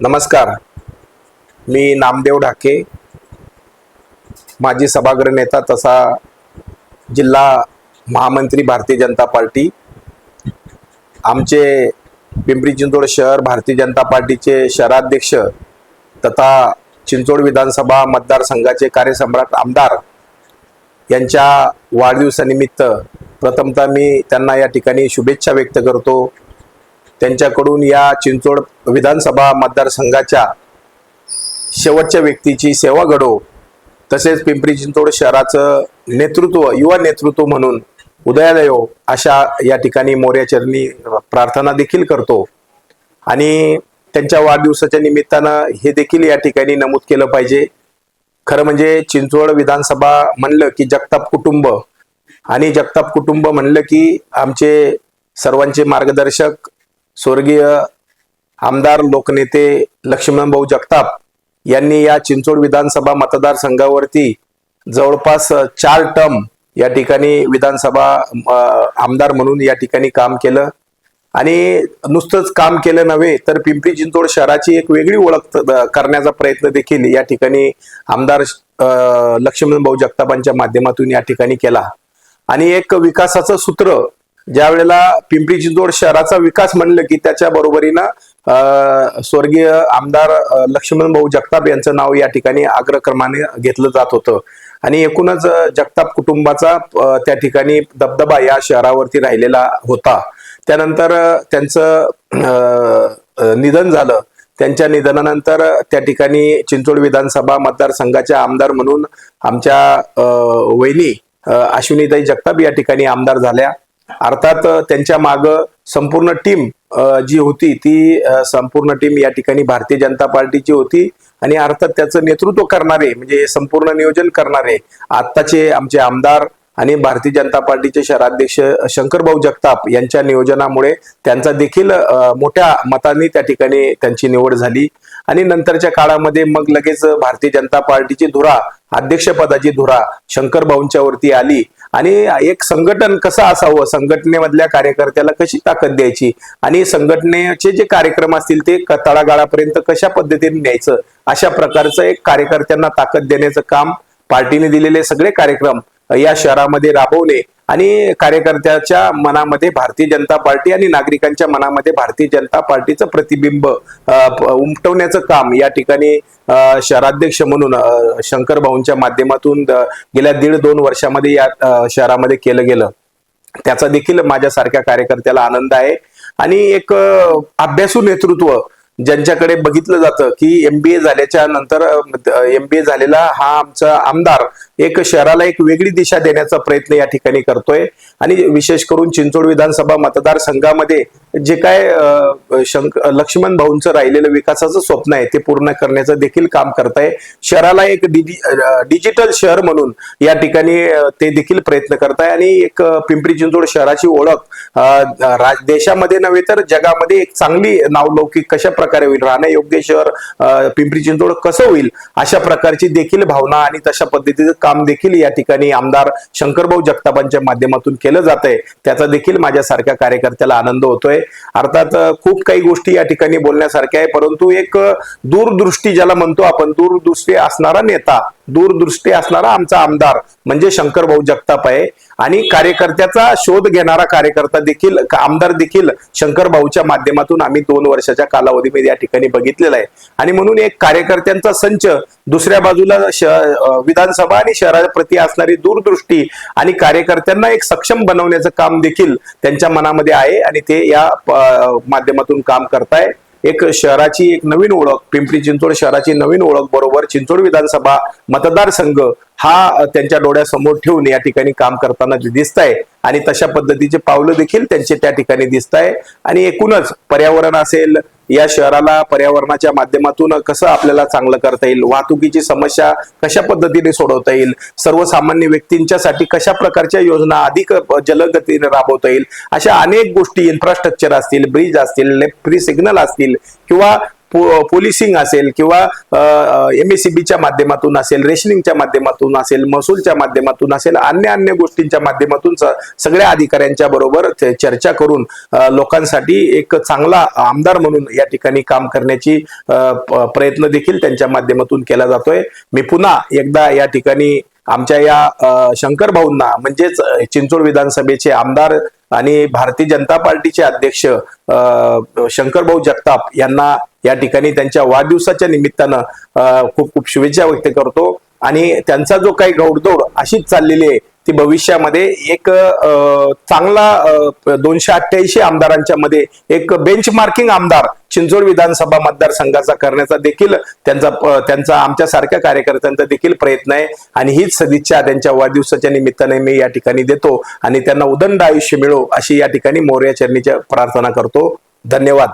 नमस्कार. मी नामदेव ढाके. माजी सभागृह नेता तसा जिल्हा महामंत्री भारतीय जनता पार्टी. आमचे पिंपरी चिंचवड शहर भारतीय जनता पार्टीचे शहराध्यक्ष तथा चिंचवड विधानसभा मतदारसंघाचे कार्यसम्राट आमदार यांच्या वाढदिवसानिमित्त प्रथमतः मी त्यांना या ठिकाणी शुभेच्छा व्यक्त करतो. त्यांच्याकडून या चिंचोड विधानसभा मतदारसंघाच्या शेवटच्या व्यक्तीची सेवा घडो तसेच पिंपरी चिंचवड शहराचं नेतृत्व युवा नेतृत्व म्हणून उदयाला अशा या ठिकाणी मोर्याचरणी प्रार्थना देखील करतो. आणि त्यांच्या वाढदिवसाच्या निमित्तानं हे देखील या ठिकाणी नमूद केलं पाहिजे. खरं म्हणजे चिंचवड विधानसभा म्हणलं की जगताप कुटुंब आणि जगताप कुटुंब म्हणलं की आमचे सर्वांचे मार्गदर्शक स्वर्गीय आमदार लोकनेते लक्ष्मण भाऊ जगताप यांनी या चिंचोड विधानसभा मतदारसंघावरती जवळपास चार टर्म या ठिकाणी विधानसभा आमदार म्हणून या ठिकाणी काम केलं. आणि नुसतंच काम केलं नव्हे तर पिंपरी चिंचवड शहराची एक वेगळी ओळख करण्याचा प्रयत्न देखील या ठिकाणी आमदार लक्ष्मण भाऊ जगतापांच्या माध्यमातून या ठिकाणी केला. आणि एक विकासाचं सूत्र ज्या वेळेला पिंपरी चिंचवड शहराचा विकास म्हणलं की त्याच्या बरोबरीनं स्वर्गीय आमदार लक्ष्मण भाऊ जगताप यांचं नाव या ठिकाणी अग्रक्रमाने घेतलं जात होतं. आणि एकूणच जगताप कुटुंबाचा त्या ठिकाणी दबदबा या शहरावरती राहिलेला होता. त्यानंतर त्यांचं निधन झालं. त्यांच्या निधनानंतर त्या ठिकाणी चिंचवड विधानसभा मतदारसंघाच्या आमदार म्हणून आमच्या वहिनी अश्विनीताई जगताप या ठिकाणी आमदार झाल्या. अर्थात त्यांच्या माग संपूर्ण टीम जी होती ती संपूर्ण टीम या ठिकाणी भारतीय जनता पार्टीची होती. आणि अर्थात त्याचं नेतृत्व करणारे म्हणजे संपूर्ण नियोजन करणारे आत्ताचे आमचे आमदार आणि भारतीय जनता पार्टीचे शहराध्यक्ष शंकरभाऊ जगताप यांच्या नियोजनामुळे त्यांचा देखील मोठ्या मतांनी त्या ठिकाणी त्यांची निवड झाली. आणि नंतरच्या काळामध्ये मग लगेच भारतीय जनता पार्टीची धुरा अध्यक्षपदाची धुरा शंकरभाऊंच्या वरती आली. आणि एक संघटन कसं असावं? संघटनेमधल्या कार्यकर्त्याला कशी ताकद द्यायची? आणि संघटनेचे जे कार्यक्रम असतील ते तळागाळापर्यंत कशा पद्धतीने न्यायचं? अशा प्रकारचं एक कार्यकर्त्यांना ताकद देण्याचं काम पार्टीने दिलेले सगळे कार्यक्रम या शहरामध्ये राबवले. आणि कार्यकर्त्याच्या मनामध्ये भारतीय जनता पार्टी आणि नागरिकांच्या मनामध्ये भारतीय जनता पार्टीचं प्रतिबिंब उमटवण्याचं काम या ठिकाणी शहराध्यक्ष म्हणून शंकर भाऊंच्या माध्यमातून गेल्या दीड दोन वर्षामध्ये या शहरामध्ये केलं गेलं. त्याचा देखील माझ्यासारख्या कार्यकर्त्याला आनंद आहे. आणि एक अभ्यासू नेतृत्व ज्यांच्याकडे बघितलं जातं की एमबीए झाल्याच्यानंतर एमबीए झालेला हा आमचा आमदार एक शहराला एक वेगळी दिशा देण्याचा प्रयत्न या ठिकाणी करतोय. आणि विशेष करून चिंचोड विधानसभा मतदारसंघामध्ये जे काय शंक लक्ष्मण भाऊंचं राहिलेलं विकासाचं स्वप्न आहे ते पूर्ण करण्याचं देखील काम करताय. शहराला एक डिजि डिजिटल शहर म्हणून या ठिकाणी ते देखील प्रयत्न करताय. आणि एक पिंपरी चिंचवड शहराची ओळख राज- देशामध्ये नव्हे तर जगामध्ये एक चांगली नावलौकिक कशा प्रकारे होईल. राहण्यायोग्य शहर पिंपरी चिंचवड कसं होईल अशा प्रकारची देखील भावना आणि तशा पद्धतीचं काम देखील या ठिकाणी आमदार शंकरभाऊ जगतापांच्या माध्यमातून केलं जात आहे त्याचा देखील माझ्यासारख्या कार्यकर्त्याला आनंद होतोय. अर्थात खूप काही गोष्टी या ठिकाणी बोलण्यासारख्या आहे परंतु एक दूरदृष्टी ज्याला म्हणतो आपण दूरदृष्टी असणारा नेता दूरदृष्टी असणारा आमचा आमदार म्हणजे शंकर भाऊ जगताप आहे. आणि कार्यकर्त्याचा शोध घेणारा कार्यकर्ता देखील आमदार देखील शंकर भाऊच्या माध्यमातून आम्ही दोन वर्षाच्या कालावधीमध्ये या ठिकाणी बघितलेला आहे. आणि म्हणून एक कार्यकर्त्यांचा संच दुसऱ्या बाजूला विधानसभा आणि शहराप्रती असणारी दूरदृष्टी आणि कार्यकर्त्यांना एक सक्षम बनवण्याचं काम देखील त्यांच्या मनामध्ये आहे आणि ते या माध्यमातून काम करताय. एक शहराची एक नवीन ओळख पिंपरी चिंचवड शहराची नवीन ओळख बरोबर चिंचवड विधानसभा मतदारसंघ हा त्यांच्या डोळ्यासमोर ठेवून या ठिकाणी काम करताना दिसत आहे आणि तशा पद्धतीचे पावलं देखील त्यांचे त्या ठिकाणी दिसत आहे आणि एकूणच पर्यावरण असेल या शहराला पर्यावरणाच्या माध्यमातून कसं आपल्याला चांगलं करता येईल? वाहतुकीची समस्या कशा पद्धतीने सोडवता येईल? सर्वसामान्य व्यक्तींच्यासाठी कशा प्रकारच्या योजना अधिक जलदगतीने राबवता येईल? अशा अनेक गोष्टी इन्फ्रास्ट्रक्चर असतील ब्रिज असतील फ्री सिग्नल असतील किंवा पो- पोलिसिंग असेल किंवा एम एस सी च्या माध्यमातून असेल रेशनिंगच्या माध्यमातून असेल महसूलच्या माध्यमातून असेल अन्य अन्य गोष्टींच्या माध्यमातून सगळ्या अधिकाऱ्यांच्या बरोबर चर्चा करून लोकांसाठी एक चांगला आमदार म्हणून या ठिकाणी काम करण्याची प्रयत्न देखील त्यांच्या माध्यमातून केला जातोय. मी पुन्हा एकदा या ठिकाणी आमच्या या शंकर भाऊंना म्हणजेच चिंचोड विधानसभेचे आमदार आणि भारतीय जनता पार्टीचे अध्यक्ष अ, शंकर भाऊ जगताप यांना या ठिकाणी त्यांच्या वाढदिवसाच्या निमित्तानं खूप खूप शुभेच्छा व्यक्त करतो. आणि त्यांचा जो काही गौडदौड अशीच चाललेली आहे ती भविष्यामध्ये एक चांगला दोनशे अठ्ठ्याऐंशी आमदारांच्या मध्ये एक बेंचमार्किंग आमदार चिंचोड विधानसभा मतदारसंघाचा करण्याचा देखील त्यांचा त्यांचा आमच्या सारख्या कार्यकर्त्यांचा देखील प्रयत्न आहे. आणि हीच सदिच्छा त्यांच्या वाढदिवसाच्या निमित्ताने मी या ठिकाणी देतो. आणि त्यांना उदंड आयुष्य मिळो अशी या ठिकाणी मोर्या चरणीच्या प्रार्थना करतो. धन्यवाद.